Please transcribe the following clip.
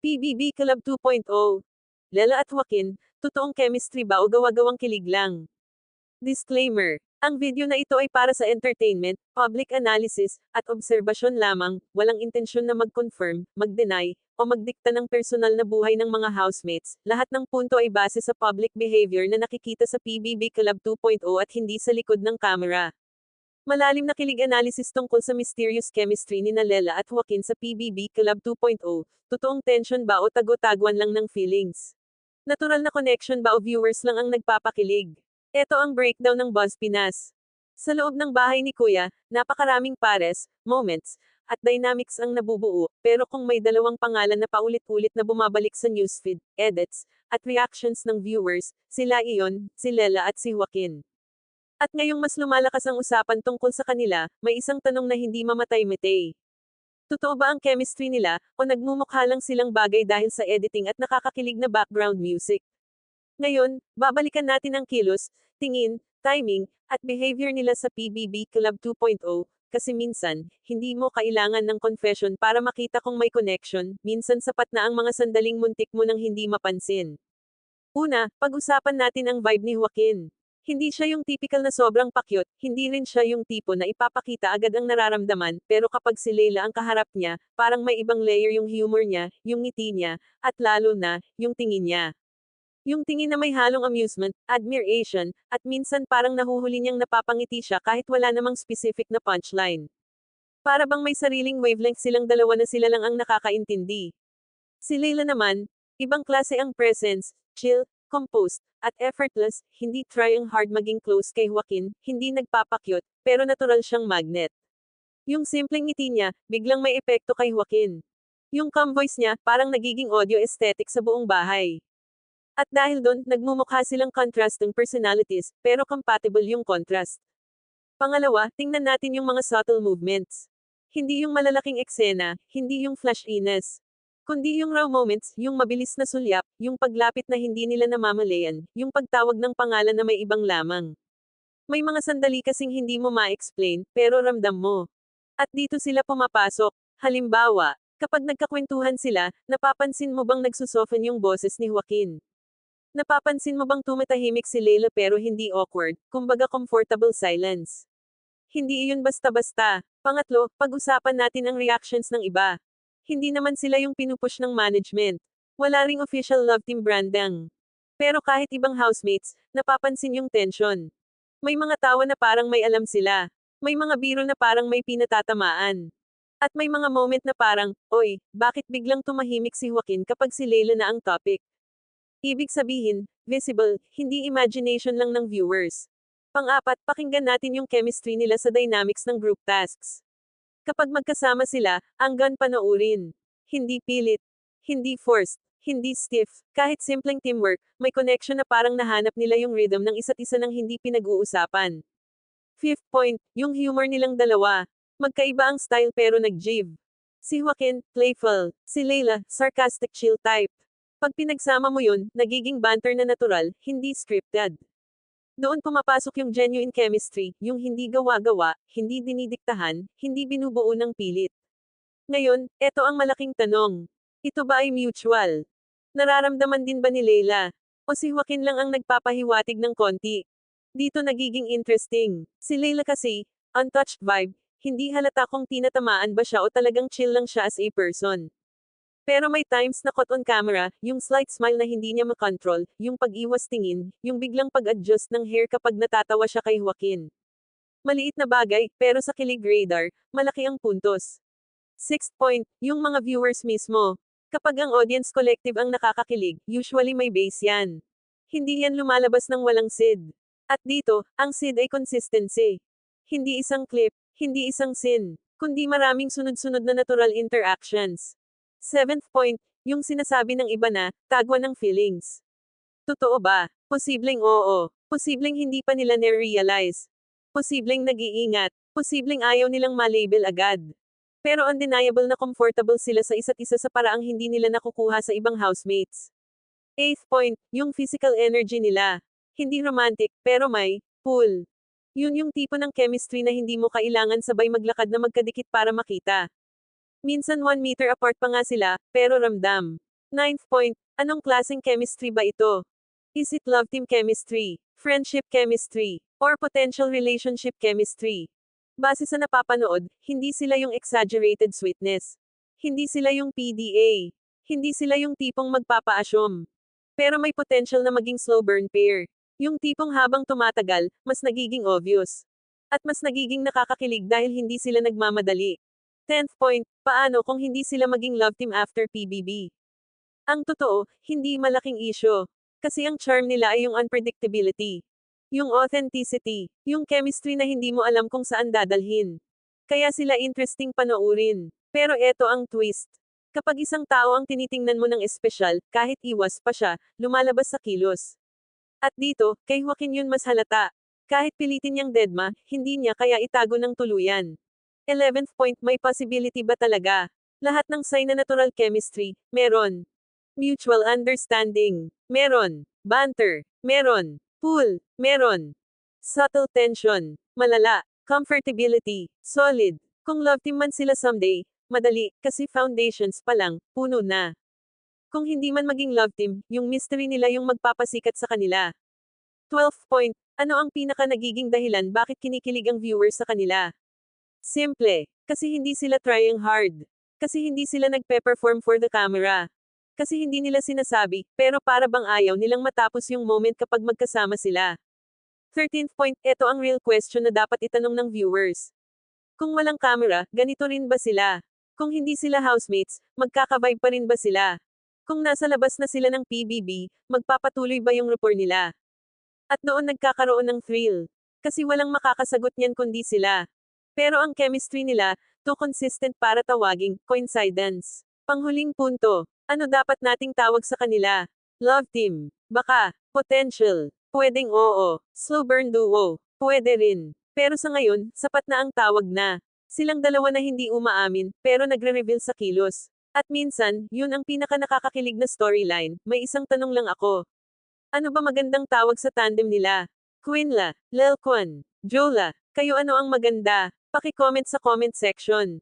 PBB Club 2.0. Lela at Joaquin, totoong chemistry ba o gawa-gawang kilig lang? Disclaimer. Ang video na ito ay para sa entertainment, public analysis, at obserbasyon lamang, walang intensyon na mag-confirm, mag-deny, o magdikta ng personal na buhay ng mga housemates. Lahat ng punto ay base sa public behavior na nakikita sa PBB Club 2.0 at hindi sa likod ng kamera. Malalim na kilig analysis tungkol sa mysterious chemistry ni Lela at Joaquin sa PBB Club 2.0, totoong tension ba o tago-taguan lang ng feelings? Natural na connection ba o viewers lang ang nagpapakilig? Ito ang breakdown ng Buzz Pinas. Sa loob ng bahay ni Kuya, napakaraming pares, moments, at dynamics ang nabubuo, pero kung may dalawang pangalan na paulit-ulit na bumabalik sa newsfeed, edits, at reactions ng viewers, sila iyon, si Lela at si Joaquin. At ngayong mas lumalakas ang usapan tungkol sa kanila, may isang tanong na hindi mamatay-metay. Totoo ba ang chemistry nila, o nagmumukha lang silang bagay dahil sa editing at nakakakilig na background music? Ngayon, babalikan natin ang kilos, tingin, timing, at behavior nila sa PBB Club 2.0, kasi minsan, hindi mo kailangan ng confession para makita kung may connection, minsan sapat na ang mga sandaling muntik mo nang hindi mapansin. Una, pag-usapan natin ang vibe ni Joaquin. Hindi siya yung typical na sobrang pakyot, hindi rin siya yung tipo na ipapakita agad ang nararamdaman, pero kapag si Leila ang kaharap niya, parang may ibang layer yung humor niya, yung ngiti niya, at lalo na, yung tingin niya. Yung tingin na may halong amusement, admiration, at minsan parang nahuhuli niyang napapangiti siya kahit wala namang specific na punchline. Para bang may sariling wavelength silang dalawa na sila lang ang nakakaintindi. Si Leila naman, ibang klase ang presence, chill, composed, at effortless, hindi try ang hard maging close kay Joaquin, hindi nagpapakyot, pero natural siyang magnet. Yung simpleng ngiti niya, biglang may epekto kay Joaquin. Yung calm voice niya, parang nagiging audio aesthetic sa buong bahay. At dahil doon, nagmumukha silang contrasting personalities, pero compatible yung contrast. Pangalawa, tingnan natin yung mga subtle movements. Hindi yung malalaking eksena, hindi yung flashiness. Kundi yung raw moments, yung mabilis na sulyap, yung paglapit na hindi nila namamalayan, yung pagtawag ng pangalan na may ibang lamang. May mga sandali kasing hindi mo ma-explain, pero ramdam mo. At dito sila pumapasok. Halimbawa, kapag nagkakwentuhan sila, napapansin mo bang nagsusoften yung boses ni Joaquin? Napapansin mo bang tumatahimik si Leila pero hindi awkward, kumbaga comfortable silence? Hindi iyon basta-basta. Pangatlo, pag-usapan natin ang reactions ng iba. Hindi naman sila yung pinupush ng management. Wala ring official love team branding. Pero kahit ibang housemates, napapansin yung tension. May mga tawa na parang may alam sila. May mga biro na parang may pinatatamaan. At may mga moment na parang, oy, bakit biglang tumahimik si Joaquin kapag si Leila na ang topic? Ibig sabihin, visible, hindi imagination lang ng viewers. Pang-apat, pakinggan natin yung chemistry nila sa dynamics ng group tasks. Kapag magkasama sila, anggan panoorin. Hindi pilit. Hindi forced. Hindi stiff. Kahit simpleng teamwork, may connection na parang nahanap nila yung rhythm ng isa't isa ng hindi pinag-uusapan. Fifth point, yung humor nilang dalawa. Magkaiba ang style pero nag-jive. Si Joaquin, playful. Si Leila, sarcastic chill type. Pag pinagsama mo yun, nagiging banter na natural, hindi scripted. Doon pumapasok yung genuine chemistry, yung hindi gawa-gawa, hindi dinidiktahan, hindi binubuo ng pilit. Ngayon, eto ang malaking tanong. Ito ba ay mutual? Nararamdaman din ba ni Leila? O si Joaquin lang ang nagpapahiwatig ng konti? Dito nagiging interesting. Si Leila kasi, untouched vibe, hindi halata kung tinatamaan ba siya o talagang chill lang siya as a person. Pero may times na caught on camera, yung slight smile na hindi niya makontrol, yung pag-iwas tingin, yung biglang pag-adjust ng hair kapag natatawa siya kay Joaquin. Maliit na bagay, pero sa kilig radar, malaki ang puntos. Sixth point, yung mga viewers mismo. Kapag ang audience collective ang nakakakilig, usually may base yan. Hindi yan lumalabas ng walang sid. At dito, ang sid ay consistency. Hindi isang clip, hindi isang scene, kundi maraming sunod-sunod na natural interactions. Seventh point, yung sinasabi ng iba na, tagwa ng feelings. Totoo ba? Posibleng oo. Posibleng hindi pa nila na-realize. Posibleng nag-iingat. Posibleng ayaw nilang malabel agad. Pero undeniable na comfortable sila sa isa't isa sa paraang hindi nila nakukuha sa ibang housemates. Eighth point, yung physical energy nila. Hindi romantic, pero may, pull. Yun yung tipo ng chemistry na hindi mo kailangan sabay maglakad na magkadikit para makita. Minsan 1 meter apart pa nga sila, pero ramdam. Ninth point, anong klaseng chemistry ba ito? Is it love team chemistry, friendship chemistry, or potential relationship chemistry? Base sa napapanood, hindi sila yung exaggerated sweetness. Hindi sila yung PDA. Hindi sila yung tipong magpapaasyom. Pero may potential na maging slow burn pair. Yung tipong habang tumatagal, mas nagiging obvious. At mas nagiging nakakakilig dahil hindi sila nagmamadali. Tenth point, paano kung hindi sila maging love team after PBB? Ang totoo, hindi malaking issue. Kasi ang charm nila ay yung unpredictability. Yung authenticity. Yung chemistry na hindi mo alam kung saan dadalhin. Kaya sila interesting panoorin. Pero eto ang twist. Kapag isang tao ang tinitingnan mo ng espesyal, kahit iwas pa siya, lumalabas sa kilos. At dito, kay Joaquin yun mas halata. Kahit pilitin niyang deadma, hindi niya kaya itago ng tuluyan. 11th point, may possibility ba talaga? Lahat ng sign na natural chemistry, meron. Mutual understanding, meron. Banter, meron. Pool, meron. Subtle tension, malala. Comfortability, solid. Kung love team man sila someday, madali, kasi foundations pa lang, puno na. Kung hindi man maging love team, yung mystery nila yung magpapasikat sa kanila. 12th point, ano ang pinaka nagiging dahilan bakit kinikilig ang viewers sa kanila? Simple. Kasi hindi sila trying hard. Kasi hindi sila nagpe-perform for the camera. Kasi hindi nila sinasabi, pero para bang ayaw nilang matapos yung moment kapag magkasama sila. 13th point, ito ang real question na dapat itanong ng viewers. Kung walang camera, ganito rin ba sila? Kung hindi sila housemates, magkakavibe pa rin ba sila? Kung nasa labas na sila ng PBB, magpapatuloy ba yung rapport nila? At doon nagkakaroon ng thrill. Kasi walang makakasagot niyan kundi sila. Pero ang chemistry nila, too consistent para tawaging coincidence. Panghuling punto, ano dapat nating tawag sa kanila? Love team. Baka. Potential. Pwedeng oo. Slow burn duo. Pwede rin. Pero sa ngayon, sapat na ang tawag na. Silang dalawa na hindi umaamin, pero nagre-reveal sa kilos. At minsan, yun ang pinaka nakakakilig na storyline. May isang tanong lang ako. Ano ba magandang tawag sa tandem nila? Quinla, Lelquan, Jola, kayo ano ang maganda? Paki-comment sa comment section.